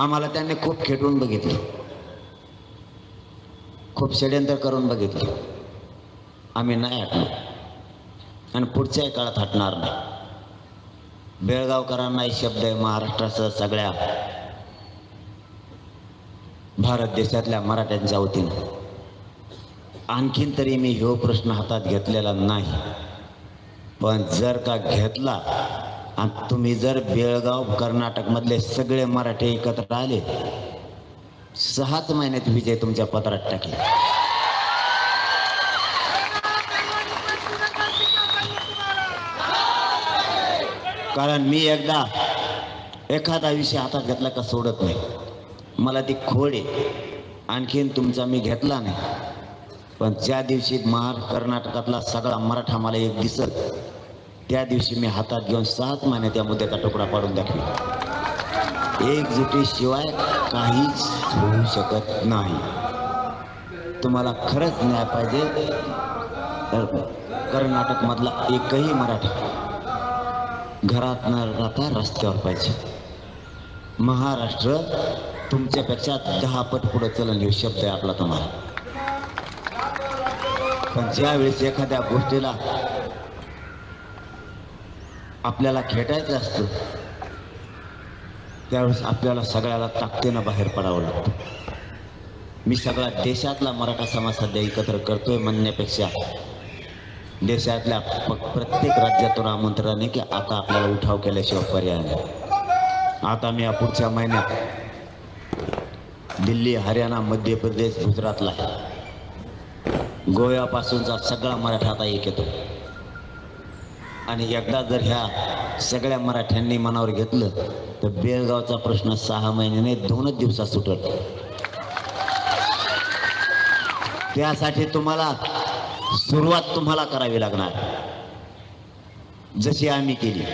आम्हाला त्यांनी खूप खेटून बघितलं. खूप षड्यंत्र करून बघितलं. आम्ही नाही हटलो आणि पुढच्याही काळात हटणार नाही. बेळगावकरांनाही शब्द आहे महाराष्ट्रासह सगळ्या भारत देशातल्या मराठ्यांच्या वतीनं. आणखीन तरी मी ह्यो प्रश्न हातात घेतलेला नाही. पण जर का घेतला आणि तुम्ही जर बेळगाव कर्नाटकमधले सगळे मराठी एकत्र आले सहाच महिन्यात विजय तुमच्या पत्रात टाकले. कारण मी एकदा एखादा विषय हातात घेतला का सोडत नाही. मला ती खोड आहे. आणखीन तुमचा मी घेतला नाही. पण ज्या दिवशी महार कर्नाटकातला सगळा मराठा मला एक दिसत त्या दिवशी मी हातात घेऊन सात महिने त्या मुद्द्याचा तुकडा पाडून दाखवी एकजुटीशिवाय काहीच होऊ शकत नाही. तुम्हाला खरंच न्याय पाहिजे? तर कर्नाटकमधला एकही मराठा घरात न राहता रस्त्यावर पाहिजे. महाराष्ट्र तुमच्यापेक्षा दहा पट पुढे चलन हे शब्द आहे आपला तुम्हाला. पण ज्यावेळेस एखाद्या गोष्टीला आपल्याला खेटायचं असतं. त्यावेळेस आपल्याला सगळ्याला ताकदीनं बाहेर पडावं लागतं. मी सगळा देशातला मराठा समाज सध्या एकत्र करतोय म्हणण्यापेक्षा देशातल्या प्रत्येक राज्यातून आमंत्रण आहे की आता आपल्याला उठाव केल्याशिवाय पर्याय नाही. आता मी या पुढच्या महिन्यात दिल्ली हरियाणा मध्य प्रदेश गुजरातला गोव्यापासूनचा सगळा मराठा आता एक येतो. आणि एकदा जर ह्या सगळ्या मराठ्यांनी मनावर घेतलं तर बेळगावचा प्रश्न सहा महिन्याने दोनच दिवसात सुटत त्यासाठी तुम्हाला सुरुवात तुम्हाला करावी लागणार. जशी आम्ही केली.